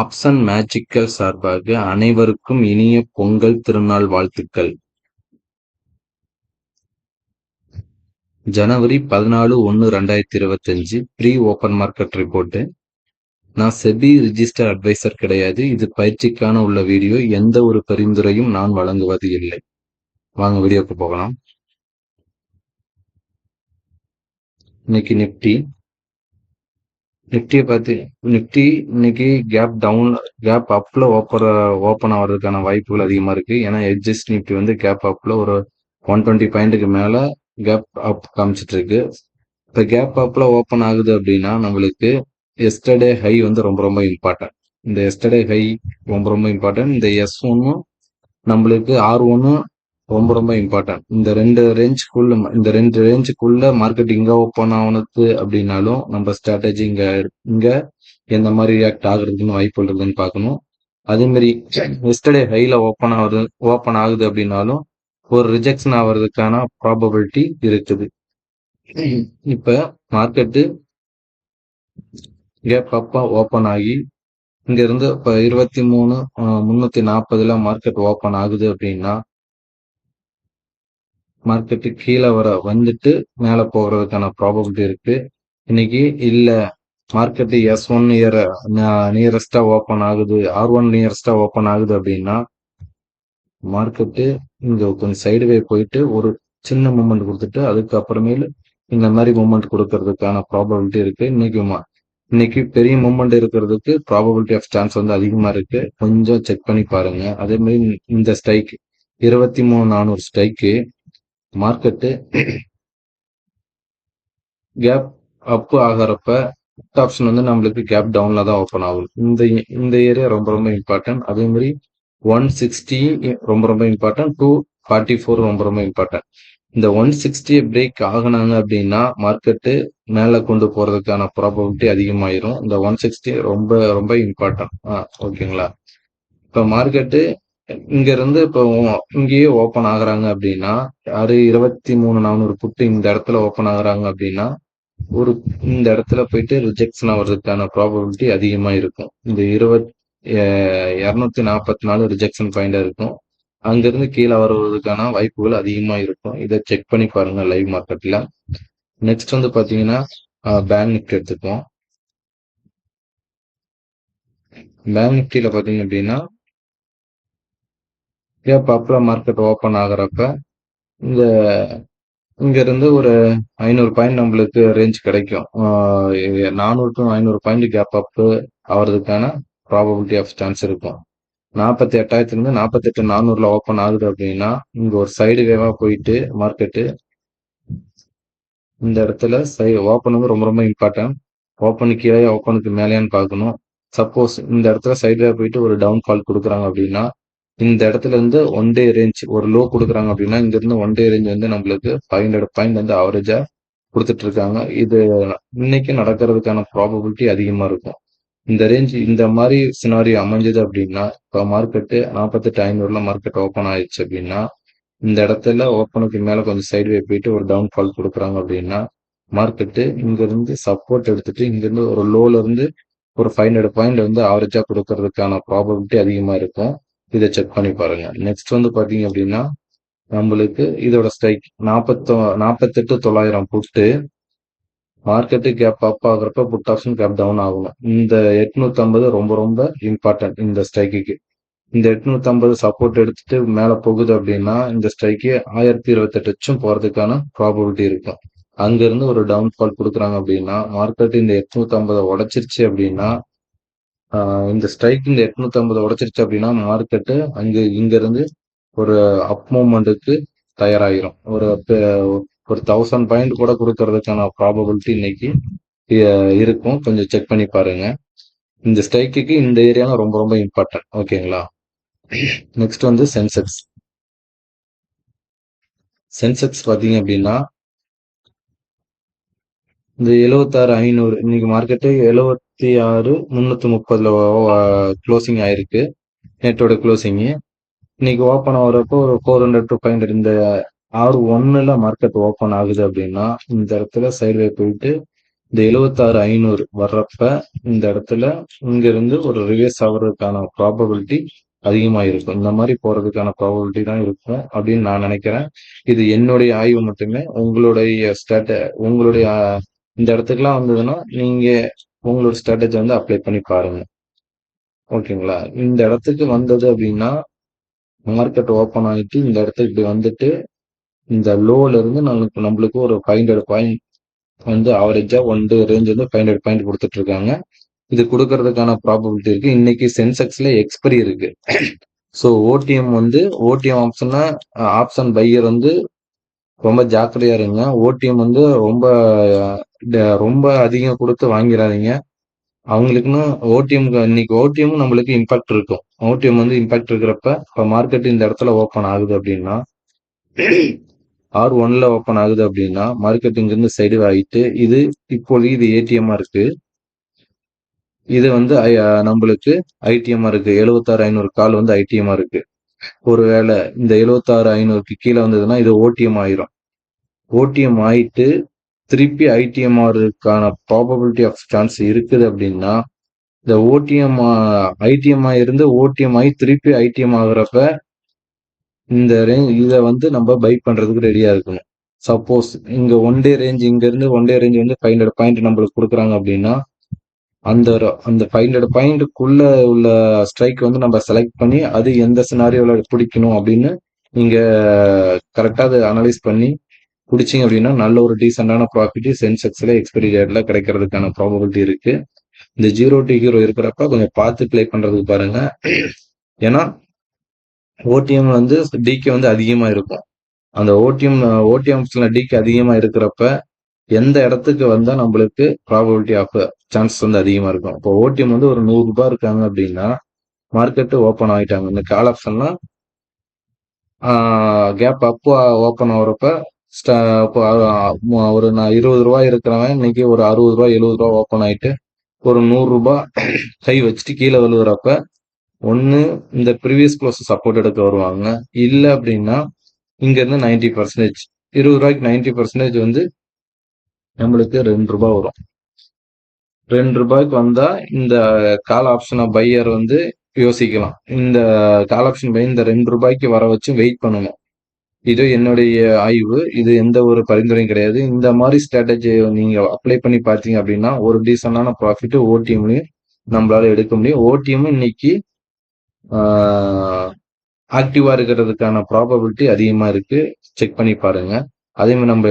Option magical சார்பாக அனைவருக்கும் இனிய பொங்கல் திருநாள் வாழ்த்துக்கள். ஜனவரி பதினாலு ஒன்று ரெண்டாயிரத்தி இருபத்தஞ்சு ப்ரீ ஓப்பன் மார்க்கெட் ரிப்போர்ட்டு. நான் செபி ரிஜிஸ்டர் அட்வைசர் கிடையாது. இது பயிற்சிக்கான உள்ள வீடியோ. எந்த ஒரு பரிந்துரையும் நான் வழங்குவது இல்லை. வாங்க வீடியோக்கு போகலாம். இன்னைக்கு நிப்டி. நிஃப்டியை பார்த்து நிஃப்டி இன்னைக்கு கேப் டவுன் கேப் அப்ல ஓப்பர் ஓப்பன் ஆகிறதுக்கான வாய்ப்புகள் அதிகமாக இருக்கு. ஏன்னா எட்ஜஸ்ட் நிஃப்டி வந்து கேப் அப்ல ஒரு ஒன் டுவெண்ட்டி பாயிண்ட்டுக்கு மேலே கேப் அப் காமிச்சிட்டு இருக்கு இப்போ கேப் அப்ல ஓப்பன் ஆகுது அப்படின்னா நம்மளுக்கு எஸ்டர்டே ஹை வந்து ரொம்ப ரொம்ப இம்பார்ட்டன்ட் இந்த எஸ்டர்டே ஹை ரொம்ப ரொம்ப இம்பார்ட்டன்ட் இந்த எஸ் ஒன்னும் நம்மளுக்கு ஆர் ஒன்னும் ரொம்ப ரொம்ப இம்பார்ட்டன்ட் இந்த ரெண்டு ரேஞ்சுக்குள்ள இந்த ரெண்டு ரேஞ்சுக்குள்ள மார்க்கெட் இங்க ஓப்பன் ஆனது அப்படின்னாலும் நம்ம ஸ்ட்ராட்டஜி இங்க இங்க எந்த மாதிரி ரியாக்ட் ஆகுறதுன்னு வாய்ப்பு இருக்குதுன்னு பார்க்கணும். அதே மாதிரி எஸ்டர்டே ஹைல ஓப்பன் ஆகுது ஓப்பன் ஆகுது அப்படின்னாலும் ஒரு ரிஜெக்ஷன் ஆகிறதுக்கான ப்ராபபிலிட்டி இருக்குது. இப்ப மார்க்கெட்டு கேப் அப்பா ஓப்பன் ஆகி இங்க இருந்து இப்ப இருபத்தி மூணு முன்னூத்தி நாற்பதுல மார்க்கெட் ஓப்பன் ஆகுது அப்படின்னா மார்க்கெட்டு கீழே வர வந்துட்டு மேலே போகிறதுக்கான ப்ராபபிலிட்டி இருக்கு. இன்னைக்கு இல்லை மார்க்கெட்டு எஸ் ஒன் இயர் நியரஸ்டா ஓப்பன் ஆகுது ஆர் ஒன் நியரஸ்டா ஓப்பன் ஆகுது அப்படின்னா மார்க்கெட்டு இங்க கொஞ்சம் சைடுவே போயிட்டு ஒரு சின்ன மூமெண்ட் கொடுத்துட்டு அதுக்கப்புறமேல இந்த மாதிரி மூமெண்ட் கொடுக்கறதுக்கான ப்ராபபிலிட்டி இருக்கு. இன்னைக்கு இன்னைக்கு பெரிய மூமெண்ட் இருக்கிறதுக்கு ப்ராபபிலிட்டி ஆஃப் சான்ஸ் வந்து அதிகமா இருக்கு. கொஞ்சம் செக் பண்ணி பாருங்க. அதே மாதிரி இந்த ஸ்ட்ரைக் இருபத்தி மூணு நானூறு ஸ்ட்ரைக்கு மார்க்கெட்டு கேப் அப் ஆகிறப்ப ஆப்ஷன் வந்து நம்மளுக்கு கேப் டவுன்ல தான் ஓப்பன் ஆகும் இந்த இந்த ஏரியா ரொம்ப ரொம்ப இம்பார்ட்டன்ட் அதே மாதிரி ஒன் சிக்ஸ்டி ரொம்ப ரொம்ப இம்பார்ட்டன்ட் டூ ஃபார்ட்டி ஃபோர் ரொம்ப ரொம்ப இம்பார்ட்டன்ட் இந்த ஒன் சிக்ஸ்டி பிரேக் ஆகினாங்க அப்படின்னா மார்க்கெட்டு மேலே கொண்டு போறதுக்கான ப்ராபபிலிட்டி அதிகமாயிரும். இந்த ஒன் சிக்ஸ்டி ரொம்ப ரொம்ப இம்பார்ட்டன்ட் ஓகேங்களா இப்போ மார்க்கெட்டு இங்க இருந்து இப்போ இங்கேயே ஓப்பன் ஆகுறாங்க அப்படின்னா யாரு இருபத்தி மூணு நானூறு புட்டு இந்த இடத்துல ஓப்பன் ஆகுறாங்க அப்படின்னா ஒரு இந்த இடத்துல போயிட்டு ரிஜெக்ஷன் ஆகிறதுக்கான ப்ராபபிலிட்டி அதிகமா இருக்கும். இந்த இருபத் இரநூத்தி நாற்பத்தி நாலு ரிஜெக்ஷன் பாயிண்டா இருக்கும். அங்கிருந்து கீழே வருவதற்கான வாய்ப்புகள் அதிகமா இருக்கும். இதை செக் பண்ணி பாருங்க லைவ் மார்க்கெட்ல நெக்ஸ்ட் வந்து பாத்தீங்கன்னா பேங்க் நிஃப்டி எடுத்துப்போம் பேங்க் நிஃப்டியில பாத்தீங்க அப்படின்னா கேப் மார்க்கெட் ஓப்பன் ஆகுறப்ப இந்த இங்க இருந்து ஒரு ஐநூறு பாயிண்ட் நம்மளுக்கு ரேஞ்ச் கிடைக்கும். நானூறு டு ஐநூறு பாயிண்ட் கேப் அப் ஆகிறதுக்கான ப்ராபபிலிட்டி ஆஃப் சான்ஸ் இருக்கும். நாற்பத்தி எட்டாயிரத்துலேருந்து நாற்பத்தெட்டு நாற்பத்தி எட்டு நானூறுல ஓப்பன் ஆகுது அப்படின்னா இங்கே ஒரு சைடு வேவா போயிட்டு மார்க்கெட்டு இந்த இடத்துல சை ஓப்பன் வந்து ரொம்ப ரொம்ப இம்பார்ட்டன்ட் ஓப்பனுக்கு கீழே ஓப்பனுக்கு மேலேயான்னு பார்க்கணும். சப்போஸ் இந்த இடத்துல சைடு போயிட்டு ஒரு டவுன் ஃபால் கொடுக்குறாங்க அப்படின்னா இந்த இடத்துல இருந்து ஒன் டே ரேஞ்ச் ஒரு லோ கொடுக்குறாங்க அப்படின்னா இங்க இருந்து ஒன் டே ரேஞ்ச் வந்து நம்மளுக்கு ஃபைவ் ஹண்ட்ரட் பாயிண்ட் வந்து அவரேஜா கொடுத்துட்டு இருக்காங்க இது இன்னைக்கு நடக்கிறதுக்கான ப்ராபபிலிட்டி அதிகமா இருக்கும். இந்த ரேஞ்ச் இந்த மாதிரி சினாரி அமைஞ்சது அப்படின்னா இப்போ மார்க்கெட்டு நாற்பத்தெட்டு ஐநூறுல மார்க்கெட் ஓப்பன் ஆயிடுச்சு அப்படின்னா இந்த இடத்துல ஓப்பனுக்கு மேல கொஞ்சம் சைடுவே போயிட்டு ஒரு டவுன் ஃபால் கொடுக்குறாங்க அப்படின்னா மார்க்கெட்டு இங்க இருந்து சப்போர்ட் எடுத்துட்டு இங்க இருந்து ஒரு லோல இருந்து ஒரு ஃபைவ் ஹண்ட்ரட் பாயிண்ட் வந்து ஆவரேஜா கொடுக்கறதுக்கான ப்ராபபிலிட்டி அதிகமா இருக்கும். இதை செக் பண்ணி பாருங்க. நெக்ஸ்ட் வந்து பாத்தீங்க அப்படின்னா நம்மளுக்கு இதோட ஸ்ட்ரைக் நாற்பத்தோ நாற்பத்தெட்டு தொள்ளாயிரம் புட்டு. மார்க்கெட்டு கேப் அப் ஆகுறப்ப புட் ஆப்ஷன் கேப் டவுன் ஆகணும் இந்த எட்நூத்தி ஐம்பது ரொம்ப ரொம்ப இம்பார்ட்டன்ட் இந்த ஸ்ட்ரைக்கு இந்த எட்நூத்தி ஐம்பது சப்போர்ட் எடுத்துட்டு மேல போகுது அப்படின்னா இந்த ஸ்ட்ரைக்கு ஆயிரத்தி இருபத்தெட்டு போறதுக்கான ப்ராபபிலிட்டி இருக்கும் அங்கிருந்து ஒரு டவுன் ஃபால் கொடுக்குறாங்க அப்படின்னா மார்க்கெட் இந்த எட்நூத்தி ஐம்பதை உடைச்சிருச்சு அப்படின்னா இந்த ஸ்ட்ரைக்கிங் இந்த எட்நூத்தி ஐம்பது உடைச்சிருச்சு அப்படின்னா மார்க்கெட்டு அங்கே இங்கிருந்து ஒரு அப் மூமெண்ட்டுக்கு தயாராகிரும். ஒரு ஒரு தௌசண்ட் பாயிண்ட் கூட கொடுக்கறதுக்கான ப்ராபபிலிட்டி இன்னைக்கு இருக்கும். கொஞ்சம் செக் பண்ணி பாருங்க. இந்த ஸ்ட்ரைக்குக்கு இந்த ஏரியாலாம் ரொம்ப ரொம்ப இம்பார்ட்டன்ட் ஓகேங்களா நெக்ஸ்ட் வந்து சென்செக்ஸ் சென்செக்ஸ் பார்த்தீங்க அப்படின்னா இந்த எழுவத்தாறு ஐநூறு இன்னைக்கு மார்க்கெட்டு எழுவத்தி ஆறு முன்னூத்தி முப்பதுல க்ளோசிங் ஆயிருக்கு. நெட்டோட க்ளோசிங்கு இன்னைக்கு ஓப்பன் ஆகுறப்போ ஒரு four hundred to five hundred இந்த ஆறு ஒன்னுல மார்க்கெட் ஓப்பன் ஆகுது அப்படின்னா இந்த இடத்துல சைட்வே போயிட்டு இந்த எழுவத்தாறு ஐநூறு வர்றப்ப இந்த இடத்துல இங்கிருந்து ஒரு ரிவேஸ் ஆகுறதுக்கான ப்ராபபிலிட்டி அதிகமாக இருக்கும் இந்த மாதிரி போறதுக்கான ப்ராபபிலிட்டி தான் இருக்கும் அப்படின்னு நான் நினைக்கிறேன். இது என்னுடைய ஆய்வு மட்டுமே. உங்களுடைய ஸ்டேட்ட உங்களுடைய இந்த இடத்துக்குலாம் வந்ததுன்னா நீங்க உங்களோட ஸ்ட்ராட்டஜி வந்து அப்ளை பண்ணி பாருங்க. ஓகேங்களா இந்த இடத்துக்கு வந்தது அப்படின்னா மார்க்கெட் ஓப்பன் ஆகிட்டு இந்த இடத்துக்கு இப்படி வந்துட்டு இந்த லோல இருந்து நம்மளுக்கு நம்மளுக்கு ஒரு ஃபைவ் ஹண்ட்ரட் பாயிண்ட் வந்து ஆவரேஜா ஒன் ரேஞ்ச் வந்து ஃபைவ் ஹண்ட்ரட் பாயிண்ட் கொடுத்துட்டு இருக்காங்க. இது கொடுக்கறதுக்கான ப்ராபபிலிட்டி இருக்கு. இன்னைக்கு சென்செக்ஸ்ல எக்ஸ்பரி இருக்கு. ஸோ ஓடிஎம் வந்து ஓடிஎம் ஆப்ஷன்னா ஆப்ஷன் பையர் வந்து ரொம்ப ஜாக்கிரதையா இருங்க. ஓடிஎம் வந்து ரொம்ப ரொம்ப அதிகம் கொடுத்து வாங்கிடாதீங்க அவங்களுக்குன்னு ஓடிஎம் இன்னைக்கு ஓடிஎம் நம்மளுக்கு இம்பாக்ட் இருக்கும். ஓடிஎம் வந்து இம்பாக்ட் இருக்கிறப்ப இப்போ மார்க்கெட் இந்த இடத்துல ஓப்பன் ஆகுது அப்படின்னா ஆர் ஒன்ல ஓப்பன் ஆகுது அப்படின்னா மார்க்கெட் இங்கிருந்து சைடு ஆகிட்டு இது இப்போதைக்கு இது ஏடிஎம்மா இருக்கு. இது வந்து நம்மளுக்கு ஐடிஎம்மா இருக்கு. எழுபத்தாறு ஐநூறு கால் வந்து ஐடிஎம்மா இருக்கு. ஒருவேளை இந்த எழுபத்தாறு ஐநூறுக்கு கீழே வந்ததுன்னா இது ஓடிஎம் ஆயிரும். ஓடிஎம் ஆயிட்டு திருப்பி ஐடிஎம் ஆகிறதுக்கான ப்ராபபிலிட்டி ஆஃப் சான்ஸ் இருக்குது அப்படின்னா இந்த ஓடிஎம் ஐடிஎம் இருந்து ஓடிஎம் ஆகி திருப்பி ஐடிஎம் ஆகுறப்ப இந்த ரேஞ்ச் இதை வந்து நம்ம பை பண்றதுக்கு ரெடியா இருக்கணும். சப்போஸ் இங்க ஒன் டே ரேஞ்ச் இங்க இருந்து ஒன் டே ரேஞ்ச் வந்து ஃபைவ் ஹண்ட்ரட் பாயிண்ட் நம்மளுக்கு கொடுக்குறாங்க அப்படின்னா அந்த அந்த ஃபைவ் ஹண்ட்ரட் பாயிண்ட்டுக்குள்ள உள்ள ஸ்ட்ரைக் வந்து நம்ம செலக்ட் பண்ணி அது எந்த சினாரியோல பிடிக்கணும் அப்படின்னு நீங்க கரெக்டா அதை அனலைஸ் பண்ணி பிடிச்சிங்க அப்படின்னா நல்ல ஒரு டீசெண்டான ப்ராஃபிட் சென்செக்ஸில் எக்ஸ்பைரி டேட்டில் கிடைக்கிறதுக்கான ப்ராபபிலிட்டி இருக்கு. இந்த ஜீரோ டி ஹீரோ இருக்கிறப்ப கொஞ்சம் பார்த்து ப்ளே பண்ணுறதுக்கு பாருங்க. ஏன்னா ஓடிஎம் வந்து டிகே வந்து அதிகமாக இருக்கும். அந்த ஓடிஎம் ஓடிஎம்ஸில் டிகே அதிகமாக இருக்கிறப்ப எந்த இடத்துக்கு வந்தால் நம்மளுக்கு ப்ராபபிலிட்டி ஆஃப் சான்சஸ் வந்து அதிகமாக இருக்கும். இப்போ ஓடிஎம் வந்து ஒரு நூறுரூபா இருக்காங்க அப்படின்னா மார்க்கெட்டு ஓப்பன் ஆகிட்டாங்க இந்த கால் ஆப்ஷன்லாம் கேப் அப்போ ஓப்பன் ஆகுறப்ப ஒரு நான் இருபது ரூபா இருக்கிறவன் இன்னைக்கு ஒரு அறுபது ரூபா எழுபது ரூபா ஓப்பன் ஆயிட்டு ஒரு நூறு ரூபாய் கை வச்சுட்டு கீழே விழுகிறப்ப ஒன்று இந்த ப்ரீவியஸ் க்ளோஸ் சப்போர்ட் எடுக்க வருவாங்க. இல்லை அப்படின்னா இங்கேருந்து நைன்டி பர்சன்டேஜ் இருபது ரூபாய்க்கு நைன்டி பர்சன்டேஜ் வந்து நம்மளுக்கு ரெண்டு ரூபாய் வரும். ரெண்டு ரூபாய்க்கு வந்தா இந்த கால் ஆப்ஷனை பையர் வந்து யோசிக்கலாம். இந்த கால் ஆப்ஷன் பை இந்த ரெண்டு ரூபாய்க்கு வர வச்சு வெயிட் பண்ணணும். இது என்னுடைய ஆய்வு. இது எந்த ஒரு பரிந்துரையும் கிடையாது. இந்த மாதிரி ஸ்ட்ராட்டஜியை நீங்க அப்ளை பண்ணி பார்த்தீங்க அப்படின்னா ஒரு டீசெண்டான ப்ராஃபிட் ஓடிஎம்லையும் நம்மளால எடுக்க முடியும். ஓடிஎம் இன்னைக்கு ஆக்டிவா இருக்கிறதுக்கான ப்ராபபிலிட்டி அதிகமா இருக்கு. செக் பண்ணி பாருங்க. அதே மாதிரி நம்ம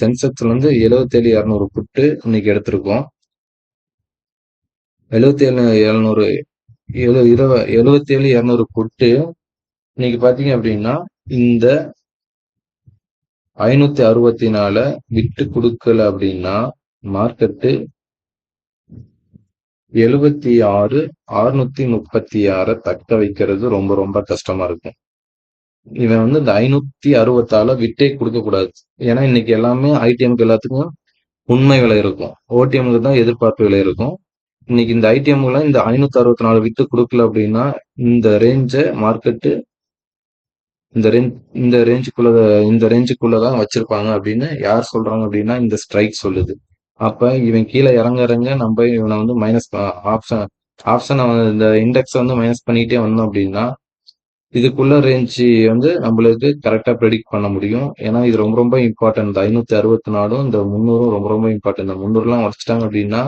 சென்செக்ஸ்ல இருந்து எழுபத்தேழு இரநூறு புட்டு இன்னைக்கு எடுத்திருக்கோம். எழுபத்தேழு எழுநூறு எழு இருபது எழுபத்தேழு இரநூறு புட்டு இன்னைக்கு பாத்தீங்க அப்படின்னா இந்த ஐநூத்தி அறுபத்தி நால விட்டு கொடுக்கல அப்படின்னா மார்க்கெட்டு எழுபத்தி ஆறு அறுநூத்தி முப்பத்தி ஆற தக்க வைக்கிறது ரொம்ப ரொம்ப கஷ்டமா இருக்கும். இவன் வந்து இந்த ஐநூத்தி அறுபத்தால விட்டே கொடுக்க கூடாது. ஏன்னா இன்னைக்கு எல்லாமே ஐடிஎம்க்கு எல்லாத்துக்கும் உண்மை விலை இருக்கும். ஓடிஎம்க்கு தான் எதிர்பார்ப்பு விலை இருக்கும். இன்னைக்கு இந்த ஐடிஎம்ல இந்த ஐநூத்தி அறுபத்தி நாலு விட்டு கொடுக்கல அப்படின்னா இந்த ரேஞ்சை மார்க்கெட்டு இந்த ரேஞ்ச் இந்த ரேஞ்சுக்குள்ள இந்த ரேஞ்சுக்குள்ள தான் வச்சிருப்பாங்க அப்படின்னு யார் சொல்றாங்க அப்படின்னா இந்த ஸ்ட்ரைக் சொல்லுது. அப்ப இவன் கீழே இறங்க இறங்க நம்ம இவனை வந்து மைனஸ் ஆப்ஷன் ஆப்ஷனை இந்த இண்டெக்ஸ் வந்து மைனஸ் பண்ணிட்டே வந்தோம் அப்படின்னா இதுக்குள்ள ரேஞ்சு வந்து நம்மளுக்கு கரெக்டா ப்ரெடிக்ட் பண்ண முடியும். ஏன்னா இது ரொம்ப ரொம்ப இம்பார்ட்டன்ட் இந்த ஐநூத்தி அறுபத்தி நாலும் இந்த முந்நூறும் ரொம்ப ரொம்ப இம்பார்ட்டன்ட் இந்த முந்நூறுலாம் உடச்சிட்டாங்க அப்படின்னா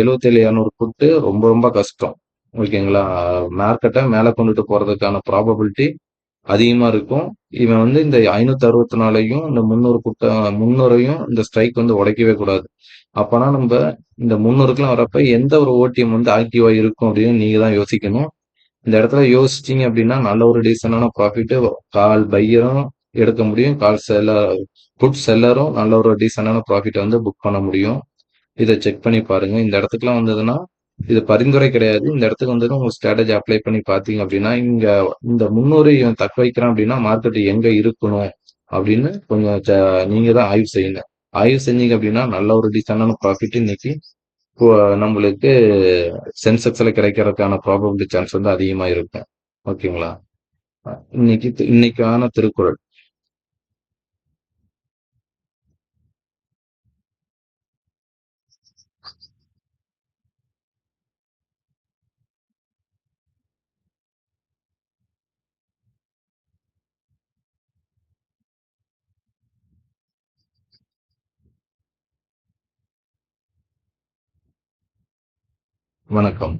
எழுபத்தேழு இரநூறு புட்டு ரொம்ப ரொம்ப கஷ்டம். ஓகேங்களா? மார்க்கெட்டை மேலே கொண்டுட்டு போறதுக்கான ப்ராபபிலிட்டி அதிகமாக இருக்கும். இவன் வந்து இந்த ஐநூத்தி அறுபத்தி நாலையும் இந்த முந்நூறு குட்ட முன்னூறையும் இந்த ஸ்ட்ரைக் வந்து உடைக்கவே கூடாது. அப்பனா நம்ம இந்த முன்னூறுக்குலாம் வரப்ப எந்த ஒரு ஓடிஎம் வந்து ஆக்டிவா இருக்கும் அப்படின்னு நீங்க தான் யோசிக்கணும். இந்த இடத்துல யோசிச்சிங்க அப்படின்னா நல்ல ஒரு டீசெண்டான ப்ராஃபிட்டு கால் பையரும் எடுக்க முடியும். கால் செல்லர் குட் செல்லரும் நல்ல ஒரு டீசெண்டான ப்ராஃபிட்டை வந்து புக் பண்ண முடியும். இதை செக் பண்ணி பாருங்க. இந்த இடத்துக்குலாம் வந்ததுன்னா இது பரிந்துரை கிடையாது. இந்த இடத்துக்கு வந்து உங்க ஸ்ட்ராட்டஜி அப்ளை பண்ணி பாத்தீங்க அப்படின்னா இங்க இந்த முன்னூறு இவன் தக்க வைக்கிறான் அப்படின்னா மார்க்கெட் எங்க இருக்கணும் அப்படின்னு கொஞ்சம் நீங்க தான் ஆய்வு செய்யுங்க. ஆய்வு செஞ்சீங்க அப்படின்னா நல்ல ஒரு டீசனான ப்ராஃபிட் இன்னைக்கு நம்மளுக்கு சென்செக்ஸ்ல கிடைக்கிறதுக்கான ப்ராபபிலிட்டி சான்ஸ் வந்து அதிகமா இருக்கும் ஓகேங்களா? இன்னைக்கு இன்னைக்கான திருக்குறள். வணக்கம்